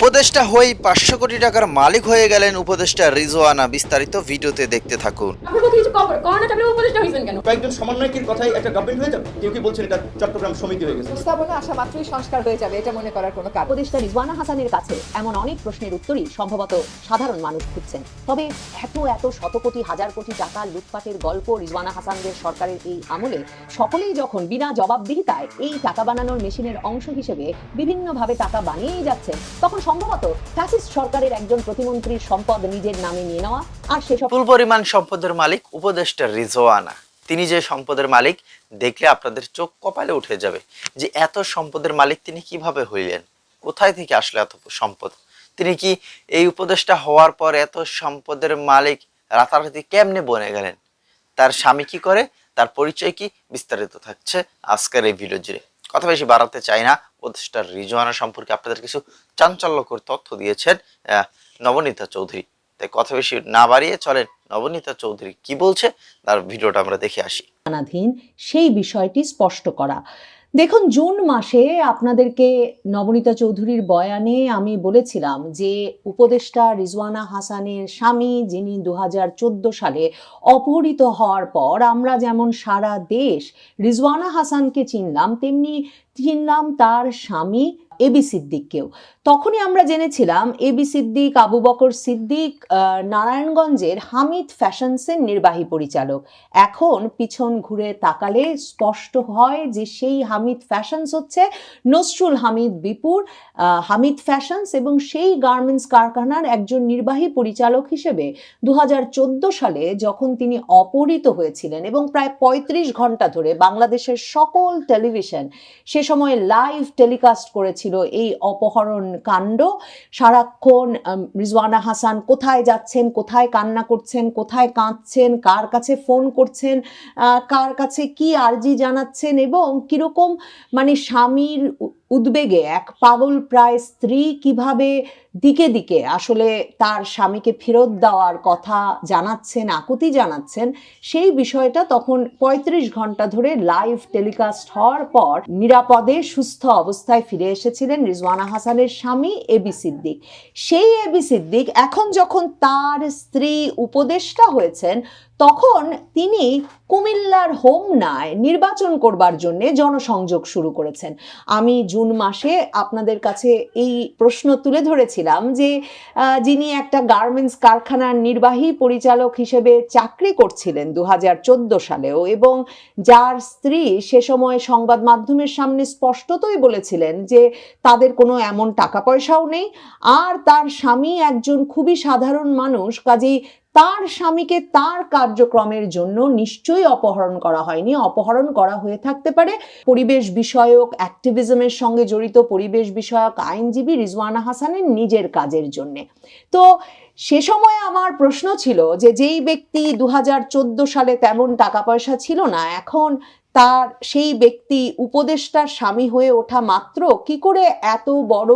উপদেষ্টা হয়েই পাঁচশো কোটি টাকার মালিক হয়ে গেলেন উপদেষ্টা রিজওয়ানা। বিস্তারিত ভিডিওতে দেখতে থাকুন। আপনার কথা কিছু কর- করে না আপনি উপদেষ্টা হয়েছেন কেন? কয়েকজন সমন্বয়কের কথাই একটা গভর্নমেন্ট হয়ে যাবে? কেউ কি বলছেন এটা চট্টগ্রাম সমিতি হয়ে গেছে? প্রস্তাবনা আসা মাত্রই সংস্কার হয়ে যাবে এটা মনে করার কোনো কারণ। উপদেষ্টা রিজওয়ানা হাসানের কাছে এমন অনেক প্রশ্নের উত্তরই সম্ভবত সাধারণ মানুষ খুঁজছেন। তবে এত এত শত কোটি হাজার কোটি টাকা লুটপাটের গল্প রিজওয়ানা হাসানদের সরকারের এই আমলে সকলেই যখন বিনা জবাবদিহিতায় এই টাকা বানানোর মেশিনের অংশ হিসেবে বিভিন্নভাবে টাকা বানিয়েই যাচ্ছেন তখন সম্ভবত ফ্যাসিস্ট সরকারের একজন প্রতিমন্ত্রীর সম্পদ নিজের নামে নিয়ে নেওয়া আর সেসব বিপুল পরিমাণ সম্পদের মালিক উপদেষ্টা রিজওয়ানা। তিনি যে সম্পদের মালিক, দেখলে আপনাদের চোখ কপালে উঠে যাবে যে এত সম্পদের মালিক তিনি কীভাবে হইলেন? কোথায় থেকে আসলে এত সম্পদ? তিনি কি এই উপদেষ্টা হওয়ার পর এত সম্পদের মালিক রাতারাতি কেমনে বনে গেলেন? তার স্বামী কি করে? তার পরিচয় কি? বিস্তারিত থাকছে আজকের এই ভিডিও জুড়ে। কথা বেশি বাড়াতে চাই না। প্রতিষ্ঠার রিজওয়ানা সম্পর্কে আপনাদের কিছু চাঞ্চল্যকর তথ্য দিয়েছেন নবনীতা চৌধুরী। তাই কথা বেশি না বাড়িয়ে চলেন, নবনীতা চৌধুরী কি বলছে, তার ভিডিওটা আমরা দেখে আসি। সেই বিষয়টি স্পষ্ট করা। দেখুন, জুন মাসে আপনাদেরকে নবনীতা চৌধুরীর বয়ানে আমি বলেছিলাম যে উপদেষ্টা রিজওয়ানা হাসানের স্বামী, যিনি দু হাজার চোদ্দ সালে অপহৃত হওয়ার পর আমরা যেমন সারা দেশ রিজওয়ানা হাসানকে চিনলাম, তেমনি চিনলাম তার স্বামী এবি সিদ্দিককেও। তখনই আমরা জেনেছিলাম এবি সিদ্দিক, আবু বকর সিদ্দিক নারায়ণগঞ্জের হামিদ ফ্যাশনসের নির্বাহী পরিচালক। এখন পিছন ঘুরে তাকালে স্পষ্ট হয় যে সেই হামিদ ফ্যাশনস হচ্ছে নসরুল হামিদ বিপুর হামিদ ফ্যাশনস এবং সেই গার্মেন্টস কারখানার একজন নির্বাহী পরিচালক হিসেবে দু হাজার চোদ্দ সালে যখন তিনি অপহৃত হয়েছিলেন এবং প্রায় ৩৫ ঘণ্টা ধরে বাংলাদেশের সকল টেলিভিশন সে সময় লাইভ টেলিকাস্ট করেছিল এই অপহরণ কাণ্ড। সারাক্ষণ রিজওয়ানা হাসান কোথায় যাচ্ছেন, কোথায় কান্না করছেন, কোথায় কাঁদছেন, কার কাছে ফোন করছেন কার কাছে কি আর্জি জানাচ্ছেন এবং কীরকম মানে স্বামীর উদ্বেগে এক পাগল প্রায় স্ত্রী কীভাবে দিকে দিকে, আসলে তার স্বামীকে ফেরত দেওয়ার কথা জানাচ্ছেন, আকুতি জানাচ্ছেন, সেই বিষয়টা তখন ৩৫ ঘণ্টা ধরে লাইভ টেলিকাস্ট হওয়ার পর নিরাপদে সুস্থ অবস্থায় ফিরে এসেছিলেন রিজওয়ানা হাসানের স্বামী এবি সিদ্দিক। সেই এবি সিদ্দিক এখন যখন তার স্ত্রী উপদেষ্টা হয়েছেন তখন তিনি কুমিল্লার হোমনায় নির্বাচন করবার জন্য জনসংযোগ শুরু করেছেন। আমি জুন মাসে আপনাদের কাছে এই প্রশ্ন তুলে ধরেছিলাম যে যিনি একটা গার্মেন্টস কারখানার নির্বাহী পরিচালক হিসেবে চাকরি করছিলেন দু হাজার চোদ্দ সালেও এবং যার স্ত্রী সে সময় সংবাদ মাধ্যমের সামনে স্পষ্টতই বলেছিলেন যে, তাদের কোনো এমন টাকা পয়সাও নেই। আর তার স্বামী একজন খুবই সাধারণ মানুষ, কাজেই তার স্বামীকে তার কার্যক্রমের জন্য নিশ্চয়ই অপহরণ করা হয়নি। অপহরণ করা হয়ে থাকতে পারে। পরিবেশ বিষয়ক অ্যাক্টিভিজমের সঙ্গে জড়িত পরিবেশ বিষয়ক আইনজীবী রিজওয়ানা হাসানের নিজের কাজের জন্য। তো সে সময় আমার প্রশ্ন ছিল যে, যেই ব্যক্তি দু হাজার চোদ্দ সালে তেমন টাকা পয়সা ছিল না, এখন তার সেই ব্যক্তি উপদেষ্টার স্বামী হয়ে ওঠা মাত্র, কি করে এত বড়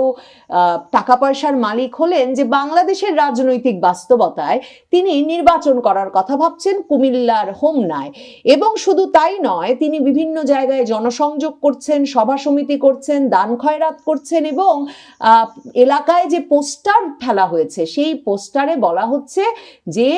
টাকা পয়সার মালিক হলেন যে বাংলাদেশের রাজনৈতিক বাস্তবতায় তিনি নির্বাচন করার কথা ভাবছেন কুমিল্লার হোমনায়। এবং শুধু তাই নয়, তিনি বিভিন্ন জায়গায় জনসংযোগ করছেন, সভা সমিতি করছেন, দান খয়রাত করছেন এবং এলাকায় যে পোস্টার ফেলা হয়েছে, সেই পোস্টারে বলা হচ্ছে যে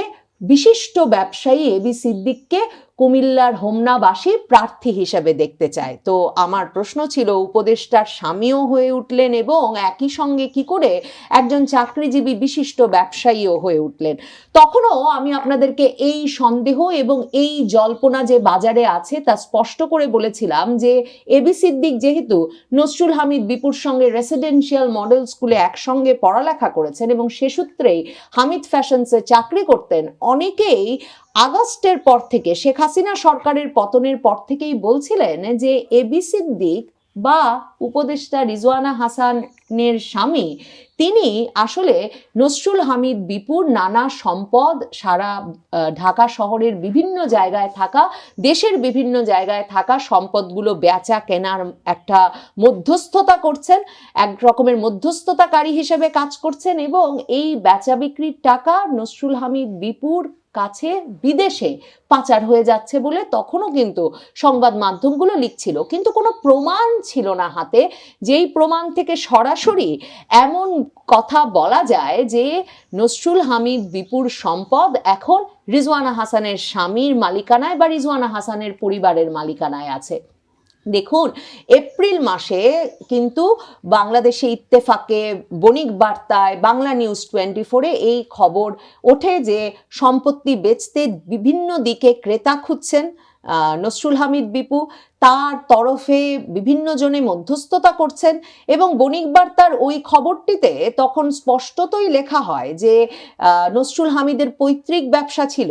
বিশিষ্ট ব্যবসায়ী এবি সিদ্দিককে কুমিল্লার হোমনাবাসী প্রার্থী হিসেবে দেখতে চায়। তো আমার প্রশ্ন ছিল, উপদেষ্টার স্বামীও হয়ে উঠলেন এবং একই সঙ্গে কি করে একজন চাকরিজীবী বিশিষ্ট ব্যবসায়ীও হয়ে উঠলেন। তখনও আমি আপনাদেরকে এই সন্দেহ এবং এই জল্পনা যে বাজারে আছে তা স্পষ্ট করে বলেছিলাম যে এবি সিদ্দিক যেহেতু নসরুল হামিদ বিপুর সঙ্গে রেসিডেন্সিয়াল মডেল স্কুলে একসঙ্গে পড়ালেখা করেছেন এবং সে সূত্রেই হামিদ ফ্যাশনসে চাকরি করতেন অনেকেই আগস্টের পর থেকে শেখ হাসিনা সরকারের পতনের পর থেকেই বলছিলেন যে এবিসির সিদ্দিক বা উপদেষ্টা রিজওয়ানা হাসানের স্বামী, তিনি আসলে নসরুল হামিদ বিপুর নানা সম্পদ সারা ঢাকা শহরের বিভিন্ন জায়গায় থাকা, দেশের বিভিন্ন জায়গায় থাকা সম্পদগুলো বেচা কেনার একটা মধ্যস্থতা করছেন, এক রকমের মধ্যস্থতাকারী হিসেবে কাজ করছেন এবং এই বেচা বিক্রির টাকা নসরুল হামিদ বিপুর কাছে বিদেশে পাচার হয়ে যাচ্ছে বলে তখনও কিন্তু সংবাদ মাধ্যমগুলো লিখছিল। কিন্তু কোনো প্রমাণ ছিল না হাতে। যেই প্রমাণ থেকে সরাসরি এমন কথা বলা যায় যে নসরুল হামিদ, বিপুর সম্পদ, এখন রিজওয়ানা হাসানের স্বামীর মালিকানায় বা রিজওয়ানা হাসানের পরিবারের মালিকানায় আছে। দেখুন, এপ্রিল মাসে কিন্তু বাংলাদেশে ইত্তেফাকে বণিক বার্তায় বাংলা নিউজ টোয়েন্টি ফোরে এই খবর ওঠে যে সম্পত্তি বেচতে বিভিন্ন দিকে ক্রেতা খুঁজছেন নসরুল হামিদ বিপু। তার তরফে বিভিন্ন জনে মধ্যস্থতা করছেন এবং বণিক বার্তার ওই খবরটিতে তখন স্পষ্টতই লেখা হয় যে নসরুল হামিদের পৈতৃক ব্যবসা ছিল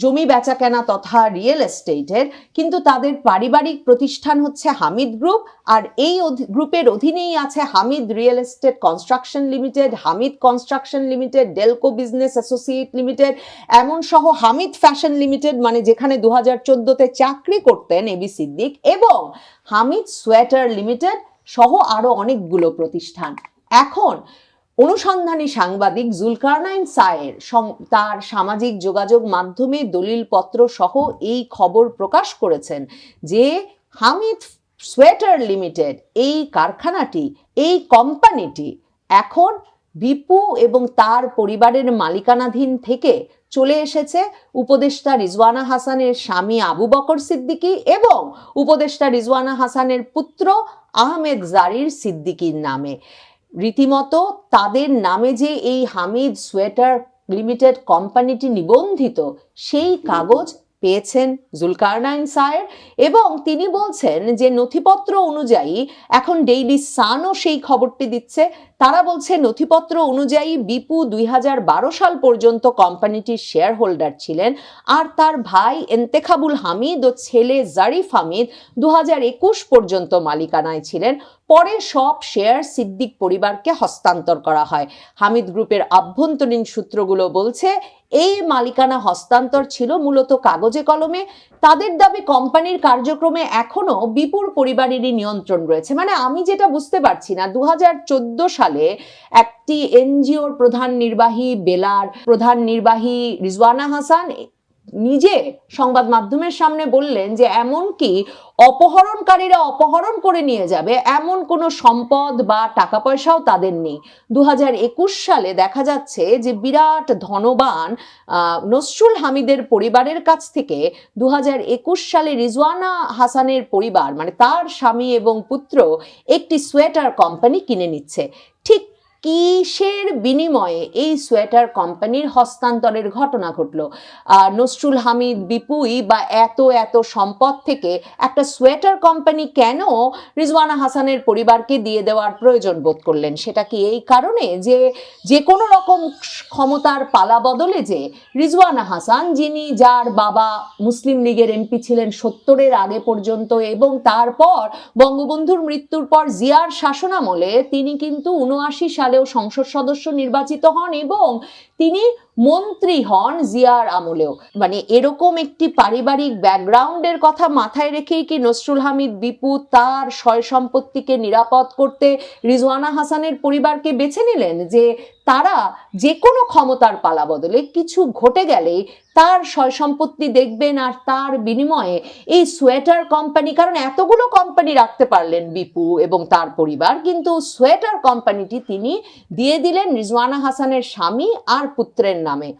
জমি বেচাকেনা তথা রিয়েল এস্টেটের কিন্তু তাদের পারিবারিক প্রতিষ্ঠান হচ্ছে হামিদ গ্রুপ আর এই গ্রুপের অধীনেই আছে Hamid real estate construction limited Hamid construction limited Delco business associate limited এমন সহ হামিদ ফ্যাশন লিমিটেড মানে যেখানে দু হাজার চোদ্দোতে চাকরি করতেন এবি সিদ্দিক এবং হামিদ সোয়েটার লিমিটেড সহ আরও অনেকগুলো প্রতিষ্ঠান। এখন অনুসন্ধানী সাংবাদিক জুলকারনাইন সায়ের তার সামাজিক যোগাযোগ মাধ্যমে দলিলপত্র সহ এই খবর প্রকাশ করেছেন যে হামিদ সোয়েটার লিমিটেড এই কারখানাটি, এই কোম্পানিটি এখন বিপু এবং তার পরিবারের মালিকানাধীন থেকে চলে এসেছে উপদেষ্টা রিজওয়ানা হাসানের স্বামী আবু বকর সিদ্দিকী এবং উপদেষ্টা রিজওয়ানা হাসানের পুত্র আহমেদ জারির সিদ্দিকীর নামে। রীতিমতো তাদের নামে যে এই হামিদ সোয়েটার লিমিটেড কোম্পানিটি নিবন্ধিত, সেই কাগজ পেয়েছেন জুলকারনাইন সায়ের এবং তিনি বলছেন যে নথিপত্র অনুযায়ী এখন ডেইলি সানও সেই খবরটি দিচ্ছে তারা বলছে, নথিপত্র অনুযায়ী বিপু দুই হাজার বারো সাল পর্যন্ত কোম্পানিটির শেয়ার হোল্ডার ছিলেন আর তার ভাই এন্তেখাবুল হামিদ ও ছেলে জারিফ হামিদ দু হাজার একুশ পর্যন্ত মালিকানায় ছিলেন। পরে সব শেয়ার সিদ্দিক পরিবারকে হস্তান্তর করা হয়। হামিদ গ্রুপের আভ্যন্তরীণ সূত্রগুলো বলছে, এই মালিকানা হস্তান্তর ছিল মূলত কাগজে কলমে। তাদের দাবি কোম্পানির কার্যক্রমে এখনও বিপুল পরিবারেরই নিয়ন্ত্রণ রয়েছে। মানে আমি যেটা বুঝতে পারছি না দু হাজার চোদ্দ সালে একটি এনজিওর প্রধান নির্বাহী বেলার প্রধান নির্বাহী রিজওয়ানা হাসান নিজে সংবাদ মাধ্যমের সামনে বললেন যে এমনকি অপহরণকারীরা অপহরণ করে নিয়ে যাবে, এমন কোনো সম্পদ বা টাকা পয়সাও তাদের নেই। দু হাজার একুশ সালে দেখা যাচ্ছে যে বিরাট ধনবান নসরুল হামিদের পরিবারের কাছ থেকে দু হাজার একুশ সালে রিজওয়ানা হাসানের পরিবার মানে তার স্বামী এবং পুত্র একটি সোয়েটার কোম্পানি কিনে নিচ্ছে। ঠিক কিসের বিনিময়ে এই সোয়েটার কোম্পানির হস্তান্তরের ঘটনা ঘটলো? নসরুল হামিদ বিপুই বা এত এত সম্পদ থেকে একটা সোয়েটার কোম্পানি কেন রিজওয়ানা হাসানের পরিবারকে দিয়ে দেওয়ার প্রয়োজন বোধ করলেন? সেটা কি এই কারণে যে যে কোনো রকম ক্ষমতার পালা বদলে যে রিজওয়ানা হাসান, যিনি যার বাবা মুসলিম লীগের এমপি ছিলেন সত্তরের আগে পর্যন্ত এবং তারপর বঙ্গবন্ধুর মৃত্যুর পর জিয়ার শাসনামলে তিনি কিন্তু উনআশি সালেও সংসদ সদস্য নির্বাচিত হন এবং তিনি মন্ত্রী হন জিয়ার আমলেও। মানে এরকম একটি পারিবারিক ব্যাকগ্রাউন্ডের কথা মাথায় রেখেই কি নসরুল হামিদ, বিপু তার সয় সম্পত্তিকে নিরাপদ করতে রিজওয়ানা হাসানের পরিবারকে বেছে নিলেন? যে তারা যে কোনো ক্ষমতার পালা বদলে কিছু ঘটে গেলেই তার সয় সম্পত্তি দেখবেন আর তার বিনিময়ে এই সোয়েটার কোম্পানি কারণ এতগুলো কোম্পানি রাখতে পারলেন বিপু এবং তার পরিবার, কিন্তু সোয়েটার কোম্পানিটি তিনি দিয়ে দিলেন রিজওয়ানা হাসানের স্বামী আর পুত্রের নামে।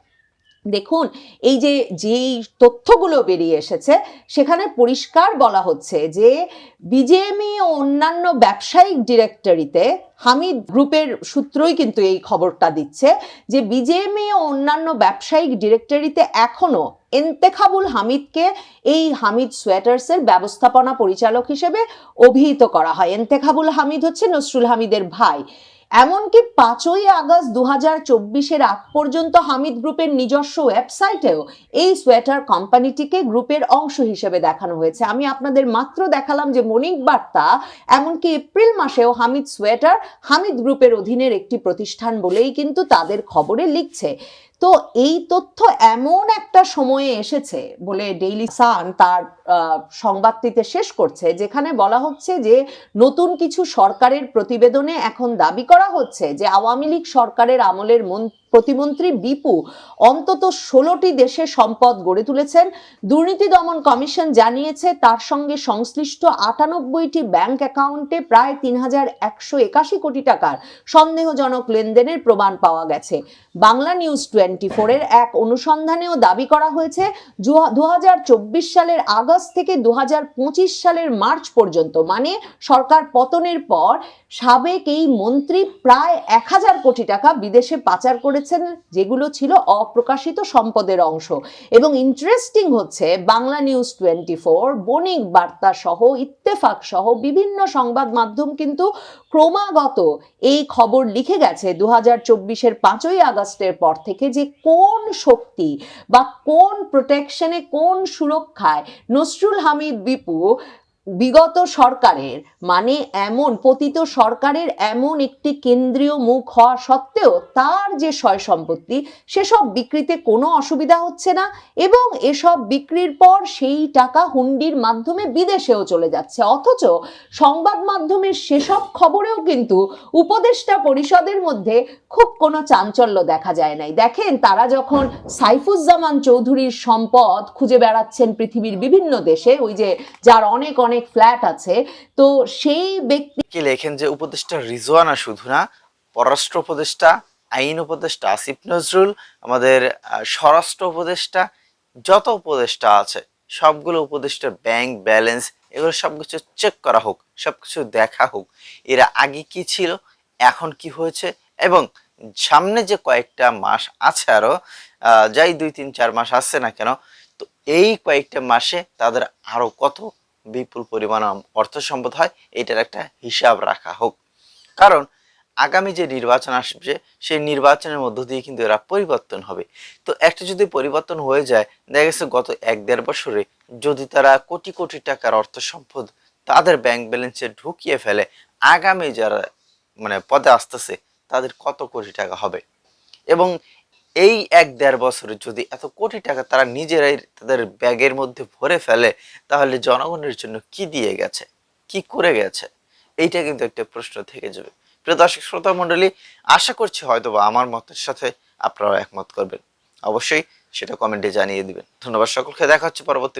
দেখুন, এই যে যেই তথ্যগুলো বেরিয়ে এসেছে, সেখানে পরিষ্কার বলা হচ্ছে যে বিজেএমই ও অন্যান্য ব্যবসায়িক ডিরেক্টরিতে হামিদ গ্রুপের সূত্রই কিন্তু এই খবরটা দিচ্ছে যে বিজেএমই ও অন্যান্য ব্যবসায়িক ডিরেক্টরিতে এখনও এন্তেখাবুল হামিদকে এই হামিদ সোয়েটার্সের ব্যবস্থাপনা পরিচালক হিসেবে অভিহিত করা হয়। এন্তেখাবুল হামিদ হচ্ছে নসরুল হামিদের ভাই। এমনকি পাঁচই আগস্ট দু হাজার চব্বিশের আগ পর্যন্ত হামিদ গ্রুপের নিজস্ব ওয়েবসাইটেও এই সোয়েটার কোম্পানিটিকে গ্রুপের অংশ হিসেবে দেখানো হয়েছে। আমি আপনাদের মাত্র দেখালাম যে মনিক বার্তা এমনকি এপ্রিল মাসেও হামিদ সোয়েটার হামিদ গ্রুপের অধীনের একটি প্রতিষ্ঠান বলেই কিন্তু তাদের খবরে লিখছে। তো এই তথ্য এমন একটা সময়ে এসেছে বলে ডেইলি সান তার সংবাদটিতে শেষ করছে, যেখানে বলা হচ্ছে যে নতুন কিছু সরকারের প্রতিবেদনে এখন দাবি করা হচ্ছে যে আওয়ামী লীগ সরকারের আমলের মন- প্রতিমন্ত্রী বিপু অন্তত ষোলোটি দেশে সম্পদ গড়ে তুলেছেন। দুর্নীতি দমন কমিশন জানিয়েছে, তার সঙ্গে সংশ্লিষ্ট আটানব্বইটি ব্যাংক অ্যাকাউন্টে প্রায় তিন হাজার একশো একাশি কোটি টাকার সন্দেহজনক লেনদেনের প্রমাণ পাওয়া গেছে। বাংলা নিউজ টোয়েন্টি ফোরের এক অনুসন্ধানেও দাবি করা হয়েছে দু হাজার চব্বিশ সালের আগস্ট থেকে দু হাজার পঁচিশ সালের মার্চ পর্যন্ত মানে সরকার পতনের পর সাবেক এই মন্ত্রী প্রায় এক হাজার কোটি টাকা বিদেশে পাচার করেছেন, যেগুলো ছিল অপ্রকাশিত সম্পদের অংশ। এবং ইন্টারেস্টিং হচ্ছে, Bangla news twenty four Banik Barta সহ, ইত্তেফাক সহ বিভিন্ন সংবাদ মাধ্যম কিন্তু ক্রমাগত এই খবর লিখে গেছে দু হাজার চব্বিশের পাঁচই আগস্টের পর থেকে যে কোন শক্তি বা কোন প্রোটেকশনে কোন সুরক্ষায় নসরুল হামিদ বিপু বিগত সরকারের মানে এমন, পতিত সরকারের এমন একটি কেন্দ্রীয় মুখ হওয়া সত্ত্বেও তার যে সয় সম্পত্তি, সেসব বিক্রিতে কোনো অসুবিধা হচ্ছে না এবং এসব বিক্রির পর সেই টাকা হুন্ডির মাধ্যমে বিদেশেও চলে যাচ্ছে। অথচ সংবাদ মাধ্যমের সেসব খবরেও কিন্তু উপদেষ্টা পরিষদের মধ্যে খুব কোনো চাঞ্চল্য দেখা যায় নাই। দেখেন, তারা যখন সাইফুজ্জামান চৌধুরীর সম্পদ খুঁজে বেড়াচ্ছেন পৃথিবীর বিভিন্ন দেশে, ওই যে যার অনেক অনেক ফ্ল্যাট আছে। তো সেই ব্যক্তি কি লেখেন যে উপদেষ্টা রিজওয়ানা শুধু না পররাষ্ট্র উপদেষ্টা আইন উপদেষ্টা আসিফ নজরুল আমাদের স্বরাষ্ট্র উপদেষ্টা যত উপদেষ্টা আছে সবগুলো উপদেষ্টার ব্যাংক ব্যালেন্স এগুলো সবকিছু চেক করা হোক সবকিছু দেখা হোক এরা আগে কি ছিল এখন কি হয়েছে এবং সামনে যে কয়েকটা মাস আছে আরও আহ, যাই দুই তিন চার মাস আসছে না কেন তো এই কয়েকটা মাসে তাদের আরও কত বিপুল পরিমাণ অর্থ সম্পদ হয়, এটার একটা হিসাব রাখা হোক। কারণ আগামী যে নির্বাচন আসবে, সেই নির্বাচনের মধ্য দিয়ে কিন্তু এরা পরিবর্তন হবে। তো একটা যদি পরিবর্তন হয়ে যায়, দেখা গেছে গত এক দেড় বছরে যদি তারা কোটি কোটি টাকার অর্থ সম্পদ তাদের ব্যাংক ব্যালেন্সে ঢুকিয়ে ফেলে, আগামী যারা মানে পদে আসতেছে, তাদের কত কোটি টাকা হবে? এবং এই এক দেড় বছরে যদি এত কোটি টাকা তারা নিজেরাই তাদের ব্যাগের মধ্যে ভরে ফেলে, তাহলে জনগণের জন্য কি দিয়ে গেছে? কি করে গেছে? এইটা কিন্তু একটা প্রশ্ন থেকে যাবে। প্রিয় দর্শক শ্রোতা মণ্ডলী, আশা করছি হয়তো বা আমার মতের সাথে আপনারাও একমত করবেন। অবশ্যই সেটা কমেন্টে জানিয়ে দিবেন। ধন্যবাদ সকলকে। দেখা হচ্ছে পরবর্তী